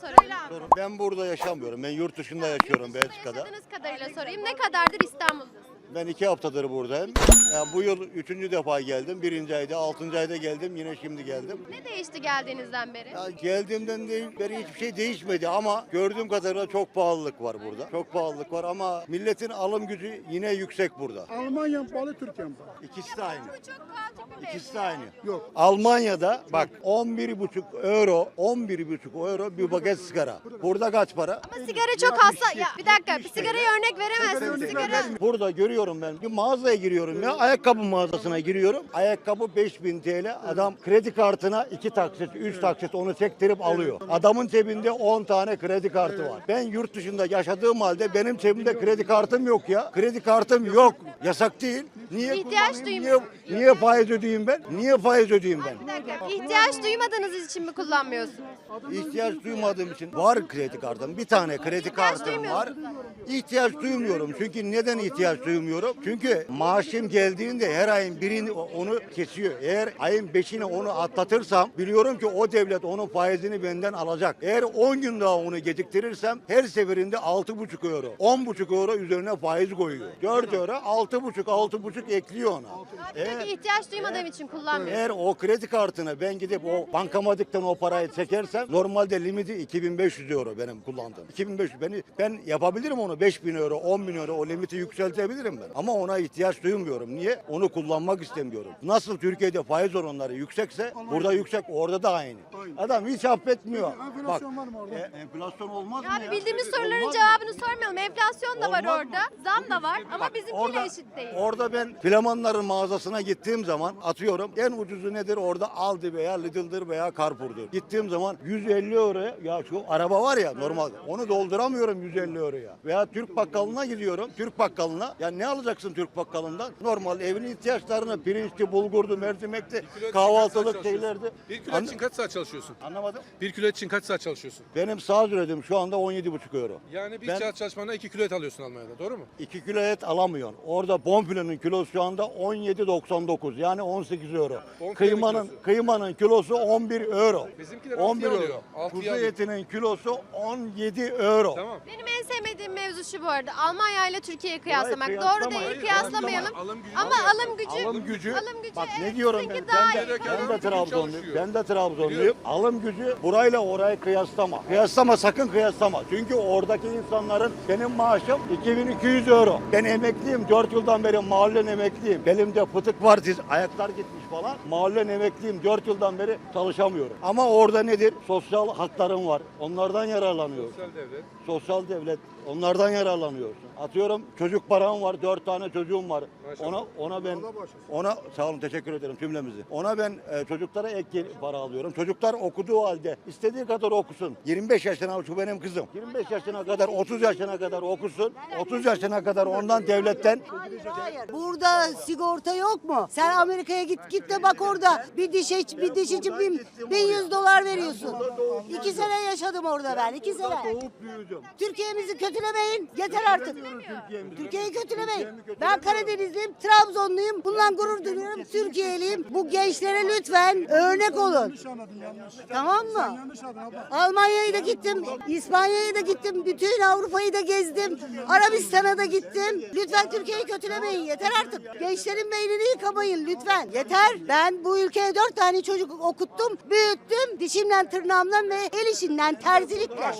kadarıyla sorayım. Ben burada yaşamıyorum. Ben yurt dışında yaşıyorum Belçika'da. Yaşadığınız kadarıyla sorayım. Ne kadardır İstanbul'dasınız? Ben iki haftadır buradayım. Yani bu yıl üçüncü defa geldim. Birinci ayda, altıncı ayda geldim. Yine şimdi geldim. Ne değişti geldiğinizden beri? Ya geldiğimden de- beri hiçbir şey değişmedi ama gördüğüm kadarıyla çok pahalılık var burada. Çok pahalılık var ama milletin alım gücü yine yüksek burada. Almanya mı pahalı, Türkiye mi pahalı? İkisi de aynı. Çok kaotik bir İkisi de aynı. Yok. Almanya'da bak 11,5 euro, 11,5 euro bir paket sigara. Burada kaç para? Ama sigara çok hasta. Ya bir dakika bir sigaraya örnek veremezsiniz. Sigara. Burada görüyorum ben bir mağazaya giriyorum ya ayakkabı mağazasına giriyorum. Ayakkabı 5000 TL adam kredi kartına 2 taksit 3 taksit onu çektirip alıyor. Adamın cebinde 10 tane kredi kartı var. Ben yurt dışında yaşadığım halde benim cebimde kredi kartım yok ya. Kredi kartım yok. Yasak değil. Niye İhtiyaç kullanayım? duymuyorsun. Niye, niye faiz ödeyeyim ben? Niye faiz ödeyeyim ben? Bir dakika. İhtiyaç duymadığınız için mi kullanmıyorsunuz? İhtiyaç duymadığım için var kredi kartım. Bir tane kredi kartım var. İhtiyaç duymuyorum. Çünkü neden ihtiyaç duymuyorum? Çünkü maaşım geldiğinde her ayın birini onu kesiyor. Eğer ayın beşini onu atlatırsam biliyorum ki o devlet onun faizini benden alacak. Eğer 10 gün daha onu geciktirirsem her seferinde 6,5 euro, 10,5 euro üzerine faiz koyuyor. 4 euro, 6,5, 6,5 ekliyor ona. Eğer- ihtiyaç duymadığım için kullanmıyorum. eğer o kredi kartını ben gidip o bankamatikten o parayı çekersem normalde limiti 2500 euro benim kullandığım. 2500 beni ben yapabilirim onu 5000 euro 10 bin euro o limiti yükseltebilirim ben. Ama ona ihtiyaç duymuyorum. Niye? Onu kullanmak istemiyorum. Nasıl Türkiye'de faiz oranları yüksekse burada yüksek orada da aynı. Aynı. Adam hiç affetmiyor. enflasyon var mı orada? e, enflasyon olmaz mı ya? bildiğimiz soruların Olmaz mı? cevabını sormayalım. Enflasyon da var Olmaz orada. Zam da var ama bizimkiyle Orada, eşit değil. orada ben Flamanların mağazasına gittiğim zaman atıyorum en ucuzu nedir orada Aldi veya Lidl'dır veya Carrefour'dur. Gittiğim zaman 150 euroya ya şu araba var ya normal onu dolduramıyorum 150 euroya. Veya Türk bakkalına gidiyorum Türk bakkalına ya ne alacaksın Türk bakkalından? Normal evin ihtiyaçlarını pirinçti, bulgurdu, mercimekti, kahvaltılık şeylerdi. Bir kilo An- için kaç saat çalışıyorsun? Anlamadım. Bir kilo için kaç saat çalışıyorsun? Benim sağ üretim şu anda 17,5 euro. Yani bir Ben- saat çalışmana iki kilo et alıyorsun Almanya'da doğru mu? 2 kilo et alamıyorsun. Orada bonfilenin kilosu şu anda 17.99 yani 18 euro. Bonfilenin Kıymanın kilosu. kıymanın kilosu 11 euro. Bizimkiler 11 altıya euro. alıyor, altıya Kuzu alıyor. Etinin kilosu 17 euro. Tamam. Benim en sevmediğim mevzu şu bu arada. Almanya ile Türkiye'yi kıyaslamak. Hayır, Doğru değil, Hayır, kıyaslamayalım. kıyaslama. Alım gücü Ama alım gücü, Alım gücü. alım gücü Bak ne evet, diyorum ben? sizinki Ben daha de, iyi. Türkiye'deki ben alım de gücü Trabzonluyum. çalışıyor. Ben de Trabzonluyum. Biliyorum. Alım gücü burayla orayı kıyaslama. Kıyaslama sakın kıyaslama. Çünkü oradaki insanların benim maaşım 2200 euro. Ben emekliyim. 4 yıldan beri mahallen emekliyim. Belimde fıtık var diz, ayaklar gitmiş falan. Mahallen emekliyim. 4 yıldan beri çalışamıyorum. Ama orada nedir? Sosyal haklarım var. Onlardan yararlanıyorsun. Sosyal devlet. Sosyal devlet onlardan yararlanıyorsun. Atıyorum çocuk param var, dört tane çocuğum var. Maşallah. Ona ona ben ona sağ olun teşekkür ederim cümlemizi. Ona ben e, çocuklara ek para alıyorum. Çocuklar okuduğu halde istediği kadar okusun. 25 yaşına şu benim kızım. 25 yaşına kadar 30 yaşına kadar okusun. 30 yaşına kadar ondan devletten Hayır. Burada sigorta yok mu? Sen Amerika'ya git git de bak orada bir diş iç bir diş için bin, bin yüz dolar veriyorsun. İki sene yaşadım orada ben. iki sene. doğup büyüdüm. Türkiye'mizi kötülemeyin. Yeter artık. Türkiye'yi kötülemeyin. Ben. Karadenizliyim, Trabzonluyum. Bundan gurur duyuyorum. Türkiye'liyim. Bu gençlere lütfen örnek olun. Tamam mı? Almanya'ya da gittim, İspanya'ya da gittim, bütün Avrupa'yı da gezdim, Arabistan'a da gittim. Lütfen Türkiye'yi kötülemeyin, yeter artık. Gençlerin beynini yıkamayın lütfen. Yeter. Ben bu ülkeye dört tane çocuk okuttum, büyüttüm. Dişimden, tırnağımdan ve el işinden, terzilikle.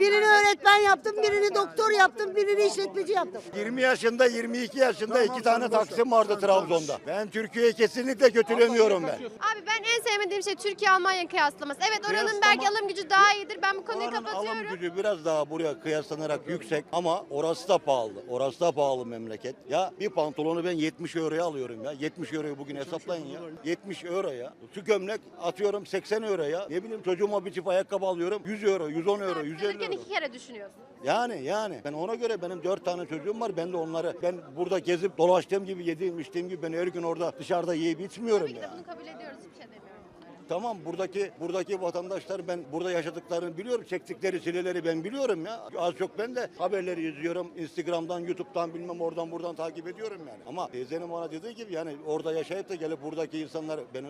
Birini öğretmen yaptım, birini doktor yaptım, birini işletmeci yaptım. 20 yaşında 22 yaşında iki tane taksim vardı Trabzon'da. Ben Türkiye'yi kesinlikle kötülemiyorum ben. Abi ben en sevmediğim şey Türkiye Almanya kıyaslaması. Evet oranın belki alım gücü daha iyidir. Ben bu konuyu Oranın alım kapatıyorum. gücü biraz daha buraya kıyaslanarak yüksek ama orası da pahalı. Orası da pahalı memleket. Ya bir pantolonu ben 70 euroya alıyorum ya. 70 euroyu bugün hesaplayın ya. 70 euro ya. Şu gömlek atıyorum 80 euro ya. Ne bileyim çocuğuma bir çift ayakkabı alıyorum 100 euro, 110 euro, 150 Alırken euro. iki kere düşünüyorsun. Yani yani ben ona göre benim dört tane çocuğum var. Ben de onları ben burada gezip dolaştığım gibi yediğim içtiğim gibi ben her gün orada dışarıda yiyip içmiyorum Tabii ki de ya. bunu kabul ediyoruz. Hiçbir şey demiyorum. Tamam buradaki buradaki vatandaşlar ben burada yaşadıklarını biliyorum. Çektikleri çileleri ben biliyorum ya. Az çok ben de haberleri izliyorum. Instagram'dan, YouTube'dan bilmem oradan buradan takip ediyorum yani. Ama teyzenin bana dediği gibi yani orada yaşayıp da gelip buradaki insanlar beni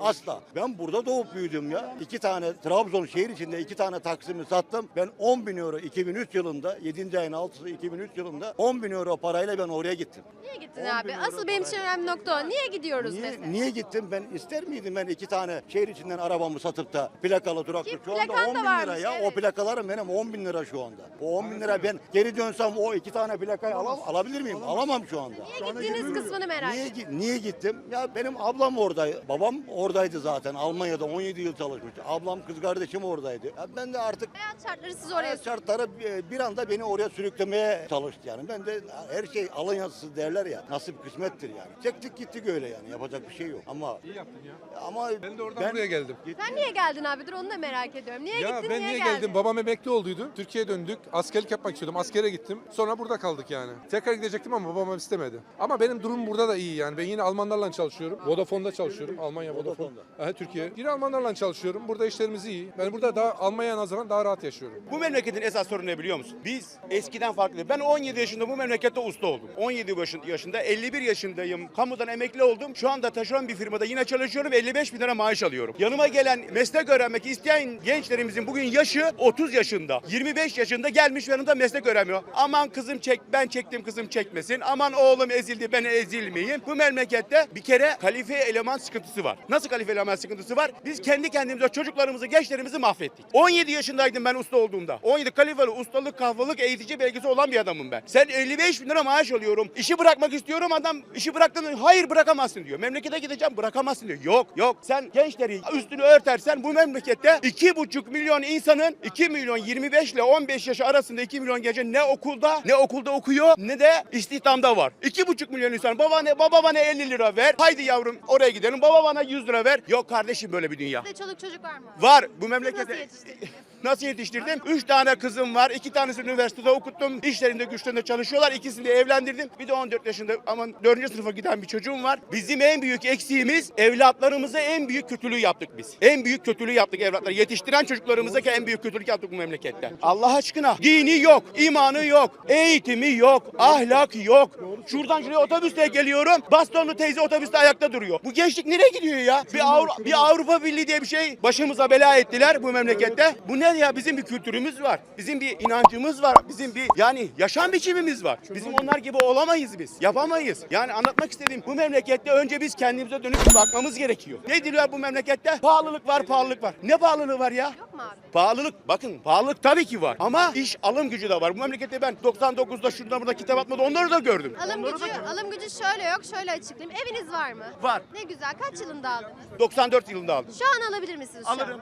asla. Ben burada doğup büyüdüm ya. İki tane Trabzon şehir içinde iki tane taksimi sattım. Ben 10 bin euro 2003 yılında 7. ayın 6'sı 2003 yılında 10 bin euro parayla ben oraya gittim. Niye gittin 10 abi? Asıl benim için önemli nokta o. Niye gidiyoruz Niye, mesela? niye gittim ben ister miydim ben iki tane şehir içinden arabamı satıp da plakalı duraklı Ki şu anda plakan 10 da bin lira varmış, ya o evet. plakalarım benim 10 bin lira şu anda. O 10 bin lira ben geri dönsem o iki tane plakayı alam, alabilir miyim? Alamam şu anda. Niye gittiğiniz kısmını merak Niye, gi- niye gittim? Ya benim ablam oradaydı. Babam oradaydı zaten. Almanya'da 17 yıl çalışmış. Ablam kız kardeşim oradaydı. Ya ben de artık Hayat şartları sizi oraya Hayat şartları bir- bir anda beni oraya sürüklemeye çalıştı yani. Ben de her şey alın yazısı derler ya. Nasip kısmettir yani. Çektik gittik öyle yani. Yapacak bir şey yok. Ama İyi yaptın ya. ama Ben de oradan buraya geldim. Sen niye geldin abi? Dur onu da merak ediyorum. Niye Ya gittin, ben niye, niye geldin? geldim? Babam emekli olduydu. Türkiye'ye döndük. Askerlik yapmak istiyordum. Askere gittim. Sonra burada kaldık yani. Tekrar gidecektim ama babam istemedi. Ama benim durum burada da iyi yani. Ben yine Almanlarla çalışıyorum. Vodafone'da çalışıyorum. Almanya Vodafone. Vodafone'da. Aha, Türkiye. Yine Almanlarla çalışıyorum. Burada işlerimiz iyi. Ben burada daha Almanya'ya nazaran daha rahat yaşıyorum. Bu memleketin esas sorunu ne biliyor musun? Biz eskiden farklı. Ben 17 yaşında bu memlekette usta oldum. 17 başın- yaşında, 51 yaşındayım. Kamudan emekli oldum. Şu anda taşeron bir firmada yine çalışıyorum. 55 bin lira maaş alıyorum. Yanıma gelen meslek öğrenmek isteyen gençlerimizin bugün yaşı 30 yaşında. 25 yaşında gelmiş yanımda meslek öğrenmiyor. Aman kızım çek, ben çektim kızım çekmesin. Aman oğlum ezildi ben ezilmeyeyim. Bu memlekette bir kere kalife eleman sıkıntısı var. Nasıl kalife eleman sıkıntısı var? Biz kendi kendimize çocuklarımızı, gençlerimizi mahvettik. 17 yaşındaydım ben usta olduğumda. 17 kalifeli ustalık, kahvalık, eğitici belgesi olan bir adamım ben. Sen 55 bin lira maaş alıyorum. İşi bırakmak istiyorum adam işi bıraktın. Hayır bırakamazsın diyor. Memlekete gideceğim bırakamazsın diyor. Yok yok. Sen gençleri üstünü örtersen bu memlekette 2,5 milyon insanın 2 milyon 25 ile 15 yaş arasında 2 milyon gece ne okulda ne okulda okuyor ne de istihdamda var. 2,5 milyon insan baba ne baba bana 50 lira ver. Haydi yavrum oraya gidelim. Baba bana 100 lira ver. Yok kardeşim böyle bir dünya. Sizde çoluk çocuk var mı? Var bu Siz memlekette. nasıl yetiştirdiniz? Nasıl yetiştirdim? Üç tane kızım var. iki tanesi üniversitede okuttum. İşlerinde güçlerinde çalışıyorlar. İkisini de evlendirdim. Bir de 14 yaşında ama 4. sınıfa giden bir çocuğum var. Bizim en büyük eksiğimiz evlatlarımıza en büyük kötülüğü yaptık biz. En büyük kötülüğü yaptık evlatları. Yetiştiren çocuklarımıza ki en büyük kötülük yaptık bu memlekette. Allah aşkına. Dini yok, imanı yok, eğitimi yok, ahlak yok. Şuradan şuraya otobüste geliyorum. Bastonlu teyze otobüste ayakta duruyor. Bu gençlik nereye gidiyor ya? Bir, Avru- bir Avrupa Birliği diye bir şey başımıza bela ettiler bu memlekette. Bu ne ya? Bizim bir kültürümüz var. Bizim bir inancımız var. Bizim bir yani yaşam biçimimiz var. Bizim onlar gibi olamayız biz. Yapamayız. Yani anlatmak istediğim bu memlekette önce biz kendimize dönüp bakmamız gerekiyor. Ne diyorlar bu memlekette? Pahalılık var, pahalılık var. Ne pahalılığı var ya? Yok mu abi? Pahalılık bakın pahalılık tabii ki var ama iş alım gücü de var. Bu memlekette ben 99'da şurada burada kitap atmadı onları da gördüm. Alım Onları gücü, alım gücü şöyle yok. Şöyle açıklayayım. Eviniz var mı? Var. Ne güzel. Kaç yılında aldınız? 94 yılında aldım. Şu an alabilir misiniz şu an? Alırım.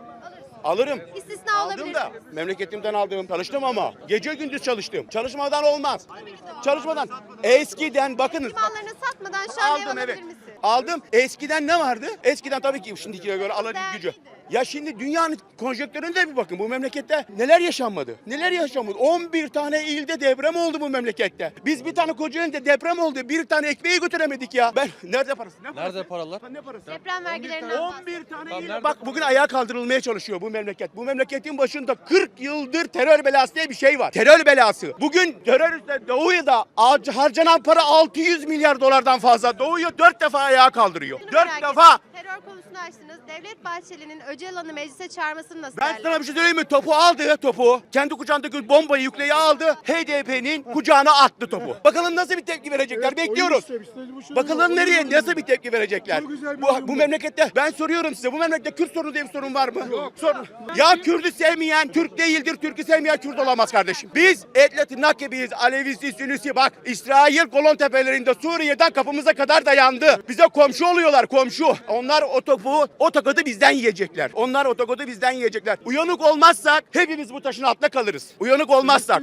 Alırım. İstisna Aldım olabilir. da memleketimden aldığım çalıştım ama gece gündüz çalıştım. Çalışmadan olmaz. Çalışmadan. Eskiden bakınız. Mallarını satmadan şu an ev Aldım alabilir evet. misin? Aldım. Eskiden ne vardı? Eskiden tabii ki şimdikine göre alım Değerliydi. Ya şimdi dünyanın konjonktüründe bir bakın bu memlekette neler yaşanmadı? Neler yaşanmadı? 11 tane ilde deprem oldu bu memlekette. Biz bir tane Kocaeli'nde deprem oldu. Bir tane ekmeği götüremedik ya. Ben nerede parası? Ne parası? Nerede paralar? Ne parası? Deprem vergilerinden bahsediyorum. 11 tane Tamam, il- nerede Bak bugün ayağa kaldırılmaya çalışıyor bu memleket. Bu memleketin başında 40 yıldır terör belası diye bir şey var. Terör belası. Bugün teröristler Doğu'ya har- harcanan para 600 milyar dolardan fazla. Doğu'yu 4 defa ayağa kaldırıyor. Şunu 4 merak defa. Açtınız. Devlet Bahçeli'nin Öcalan'ı meclise çağırmasını nasıl Ben sana bir şey söyleyeyim mi? Topu aldı topu. Kendi kucağındaki bombayı yükleyi aldı. HDP'nin kucağına attı topu. Bakalım nasıl bir tepki verecekler. Evet, Bekliyoruz. oyun bu şey Bakalım oyun nereye oynuyor. nasıl bir tepki verecekler. Çok güzel bir Bu, oyun bu bu. memlekette ben soruyorum size bu memlekette Kürt sorunu diye bir sorun var mı? Yok. Sorun. Ya Kürt'ü sevmeyen Türk değildir. Türk'ü sevmeyen Kürt olamaz kardeşim. Biz etle tırnak gibiyiz. Alevisi, Sünisi bak. İsrail kolon tepelerinde Suriye'den kapımıza kadar dayandı. Bize komşu oluyorlar komşu. Onlar o topu, o tokadı bizden yiyecekler. Onlar o tokadı bizden yiyecekler. Uyanık olmazsak hepimiz bu taşın altında kalırız. Uyanık olmazsak.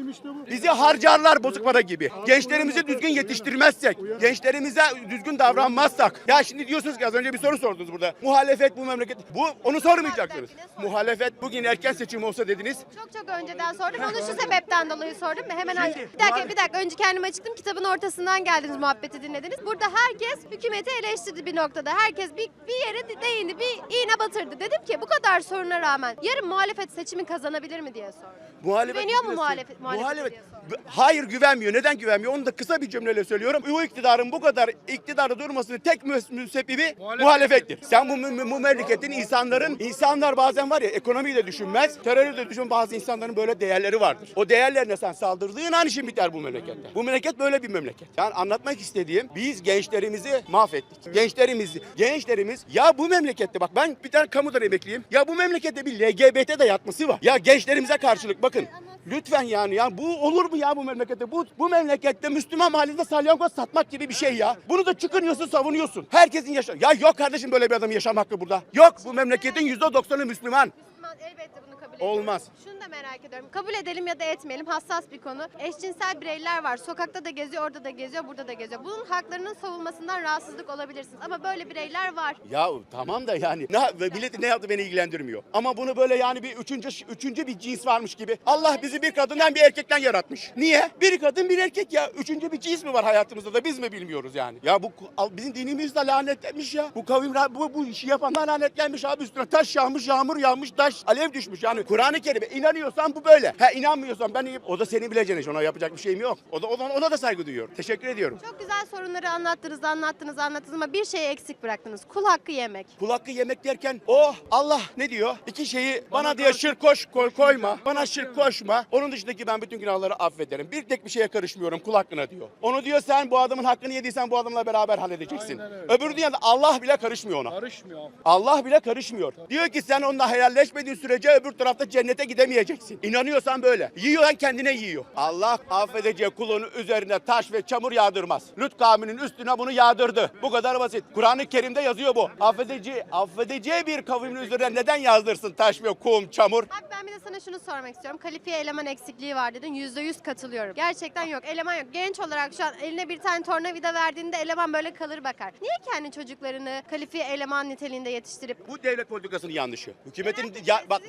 Bizi harcarlar bozuk para gibi. Gençlerimizi düzgün yetiştirmezsek, gençlerimize düzgün davranmazsak. Ya şimdi diyorsunuz ki az önce bir soru sordunuz burada. Muhalefet bu memleket. Bu onu sormayacaksınız. Muhalefet bugün erken seçim olsa dediniz. Çok çok önceden sordum. Onu şu sebepten dolayı sordum. Hemen bir dakika bir dakika. Önce kendimi açıkladım. Kitabın ortasından geldiniz muhabbeti dinlediniz. Burada herkes hükümeti eleştirdi bir noktada. Herkes bir, bir yere de- beyni bir iğne batırdı. Dedim ki bu kadar soruna rağmen yarın muhalefet seçimi kazanabilir mi diye sordum. Muhalefet Güveniyor mu biliyorsun. muhalefet- Muhalefet. diye sordum. Hayır güvenmiyor. Neden güvenmiyor? Onu da kısa bir cümleyle söylüyorum. Bu iktidarın bu kadar iktidarda durmasının tek müs- müsebbibi muhalefettir. Sen bu, bu memleketin insanların, insanlar bazen var ya ekonomiyi de düşünmez, terörü de düşün bazı insanların böyle değerleri vardır. O değerlerine sen saldırdığın an işin biter bu memlekette. Bu memleket böyle bir memleket. Yani anlatmak istediğim biz gençlerimizi mahvettik. Gençlerimizi, gençlerimiz ya bu memlekette bak ben bir tane kamudan emekliyim. Ya bu memlekette bir LGBT de yatması var. Ya gençlerimize karşılık bakın. Lütfen yani ya bu olur mu ya bu memlekette? Bu bu memlekette Müslüman mahallede salyangoz satmak gibi bir şey ya. Bunu da çıkınıyorsun savunuyorsun. Herkesin yaşam. Ya yok kardeşim böyle bir adamın yaşam hakkı burada. Yok bu memleketin yüzde doksanı Müslüman. Müslüman elbette bunu. Olmaz. Şunu da merak ediyorum. Kabul edelim ya da etmeyelim hassas bir konu. Eşcinsel bireyler var. Sokakta da geziyor, orada da geziyor, burada da geziyor. Bunun haklarının savunmasından rahatsızlık olabilirsiniz. Ama böyle bireyler var. Ya tamam da yani ne, ve milleti ne yaptı beni ilgilendirmiyor. Ama bunu böyle yani bir üçüncü, üçüncü bir cins varmış gibi. Allah bizi bir kadından bir erkekten yaratmış. Niye? Bir kadın bir erkek ya. Üçüncü bir cins mi var hayatımızda da biz mi bilmiyoruz yani? Ya bu bizim dinimiz de lanetlenmiş ya. Bu kavim bu, bu işi yapanlar lanetlenmiş abi üstüne taş yağmış, yağmur yağmış, taş alev düşmüş. Yani Kur'an-ı Kerim'e inanıyorsan bu böyle. Ha inanmıyorsan ben o da seni bileceğin. Ona yapacak bir şeyim yok. O da ona, ona da saygı duyuyorum. Teşekkür ediyorum. Çok güzel sorunları anlattınız, anlattınız, anlattınız ama bir şeyi eksik bıraktınız. Kul hakkı yemek. Kul hakkı yemek derken oh Allah ne diyor? İki şeyi bana, diyor şirk koş koy, koyma. Bana şirk koşma. Onun dışındaki ben bütün günahları affederim. Bir tek bir şeye karışmıyorum kul hakkına diyor. Onu diyor sen bu adamın hakkını yediysen bu adamla beraber halledeceksin. Öbürü diyor Allah bile karışmıyor ona. Karışmıyor. Allah bile karışmıyor. Diyor ki sen onunla helalleşmediğin sürece öbür tarafta cennete gidemeyeceksin. İnanıyorsan böyle. Yiyorsan kendine yiyor. Allah affedeceği kulunun üzerine taş ve çamur yağdırmaz. Lut kavminin üstüne bunu yağdırdı. Bu kadar basit. Kur'an-ı Kerim'de yazıyor bu. Affedeceği, affedeceği bir kavmin üzerine neden yazdırsın taş ve kum, çamur? Abi ben bir de sana şunu sormak istiyorum. Kalifiye eleman eksikliği var dedin. Yüzde yüz katılıyorum. Gerçekten yok. Eleman yok. Genç olarak şu an eline bir tane tornavida verdiğinde eleman böyle kalır bakar. Niye kendi çocuklarını kalifiye eleman niteliğinde yetiştirip Bu devlet politikasının yanlışı. Hükümetin ya, bak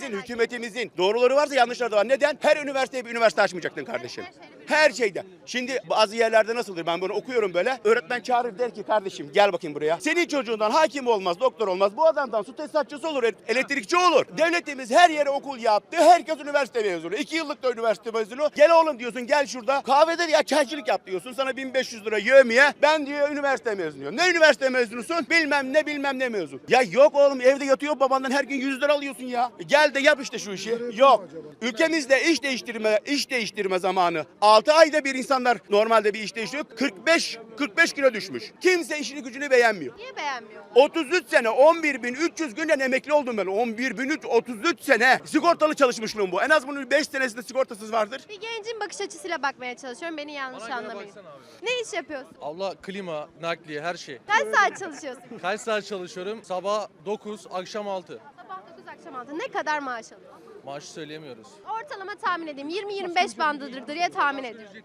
sizin merak hükümetimizin doğruları varsa yanlışları da var. Neden? Her üniversiteye bir üniversite açmayacaktın kardeşim. Her şeyde. Şimdi bazı yerlerde nasıldır? Ben bunu okuyorum böyle. Öğretmen çağırır der ki kardeşim gel bakayım buraya. Senin çocuğundan hakim olmaz, doktor olmaz. Bu adamdan su tesisatçısı olur, elektrikçi olur. Devletimiz her yere okul yaptı. Herkes üniversite mezunu. İki yıllık da üniversite mezunu. Gel oğlum diyorsun gel şurada. Kahvede ya çaycılık yap diyorsun. Sana 1500 lira yövmiye. Ben diyor üniversite mezunuyum. Ne üniversite mezunusun? Bilmem ne bilmem ne mezun. Ya yok oğlum evde yatıyor babandan her gün 100 lira alıyorsun ya. E Gel de yap işte şu işi. Yok. Ülkemizde iş değiştirme iş değiştirme zamanı 6 ayda bir insanlar normalde bir iş değiştiriyor. 45 45 kilo düşmüş. Kimse işini gücünü beğenmiyor. niye beğenmiyor? 33 sene 11.300 günden emekli oldum ben. 11.333 33 sene sigortalı çalışmışlığım bu. En az bunun 5 senesinde sigortasız vardır. Bir gencin bakış açısıyla bakmaya çalışıyorum. Beni yanlış anlamayın. Ne iş yapıyorsun? Abla klima, nakliye her şey. Kaç saat çalışıyorsun? Kaç saat çalışıyorum? Sabah 9, akşam 6. Sabah 9 akşam 6. Ne kadar maaş alıyorsun? Maaşı söyleyemiyoruz. Ortalama tahmin edeyim. 20-25 bandıdır diye tahmin ediyorum.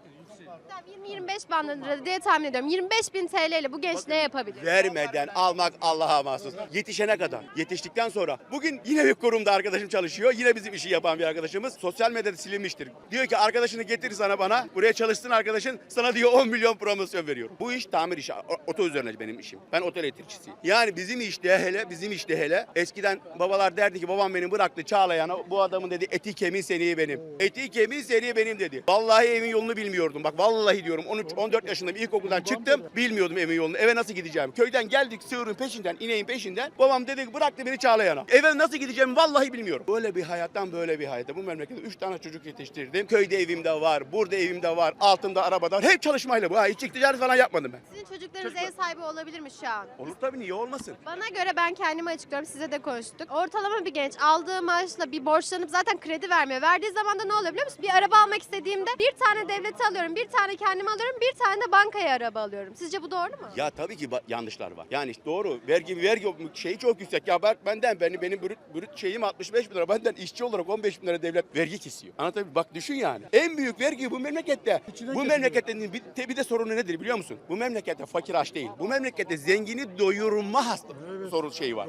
Tamam, 20-25 bandıdır diye tahmin ediyorum. 25 bin TL ile bu genç ne yapabilir? Vermeden almak Allah'a mahsus. Yetişene kadar. Yetiştikten sonra. Bugün yine bir kurumda arkadaşım çalışıyor. Yine bizim işi yapan bir arkadaşımız. Sosyal medyada silinmiştir. Diyor ki arkadaşını getir sana bana. Buraya çalışsın arkadaşın. Sana diyor 10 milyon promosyon veriyorum. Bu iş tamir işi. O- Oto üzerine benim işim. Ben otel elektrikçisiyim. Yani bizim işte hele bizim işte hele eskiden babalar derdi ki babam beni bıraktı Çağlayan'a. Bu adamın dedi eti kemiği seniği benim. Eti kemiği seniği benim dedi. Vallahi evin yolunu bilmiyordum. Bak vallahi diyorum 13 14 yaşındayım ilkokuldan çıktım. Bilmiyordum evin yolunu. Eve nasıl gideceğim? Köyden geldik sığırın peşinden, ineğin peşinden. Babam dedi ki bıraktı beni Çağlayan'a. Eve nasıl gideceğim vallahi bilmiyorum. Böyle bir hayattan böyle bir hayata. Bu memlekette 3 tane çocuk yetiştirdim. Köyde evimde var, burada evimde var, altımda arabada var. Hep çalışmayla bu. Ha, hiç ticaret falan yapmadım ben. Sizin çocuklarınız ev sahibi olabilir mi şu an? Olur tabii niye olmasın? Bana göre ben kendimi açıklıyorum. Size de konuştuk. Ortalama bir genç aldığı maaşla bir borçlanıp zaten kredi vermiyor. Verdiği zaman da ne oluyor biliyor musun? Bir araba almak istediğimde bir tane devlete alıyorum, bir tane kendime alıyorum, bir tane de bankaya araba alıyorum. Sizce bu doğru mu? Ya tabii ki ba- yanlışlar var. Yani doğru. Vergi vergi şeyi çok yüksek. Ya bak benden beni benim brüt, brüt şeyim 65 bin lira. Benden işçi olarak 15 bin lira devlet vergi kesiyor. Anlatabiliyor? Bak düşün yani. En büyük vergi bu memlekette. bu memlekette bir, bir de sorunu nedir biliyor musun? Bu memlekette fakir aç değil. Bu memlekette zengini doyurma hasta. Sorun şeyi var.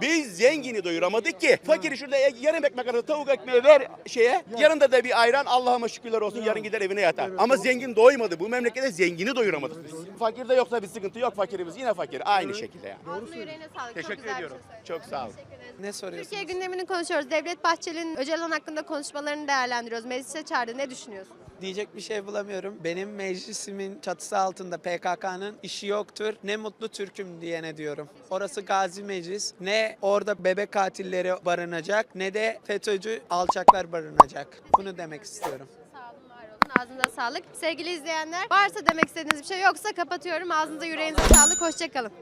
Biz zengini doyuramadık ki. Fakiri şurada e- yarım ekmek arası tavuk ekmeği ver şeye. Yanında da bir ayran Allah'ıma şükürler olsun yarın gider evine yatar. Ama zengin doymadı. Bu memlekette zengini doyuramadık biz. Fakirde yoksa bir sıkıntı yok. Fakirimiz yine fakir. Aynı şekilde yani. Ağzına yüreğine sağlık. Çok Teşekkür güzel bir ediyorum. şey söyledin. Çok sağ olun. Teşekkür ederiz. Ne soruyorsunuz? Türkiye gündemini konuşuyoruz. Devlet Bahçeli'nin Öcalan hakkında konuşmalarını değerlendiriyoruz. Meclise çağırdı. Ne düşünüyorsun? Diyecek bir şey bulamıyorum. Benim meclisimin çatısı altında PKK'nın işi yoktur. Ne mutlu Türk'üm diyene diyorum. Orası gazi meclis. Ne orada bebek katilleri barınacak ne de FETÖ'cü alçaklar barınacak. Bunu demek istiyorum. Sağ olun. Ağzınıza sağlık. Sevgili izleyenler, varsa demek istediğiniz bir şey yoksa kapatıyorum. Ağzınıza yüreğinize sağlık. Hoşçakalın.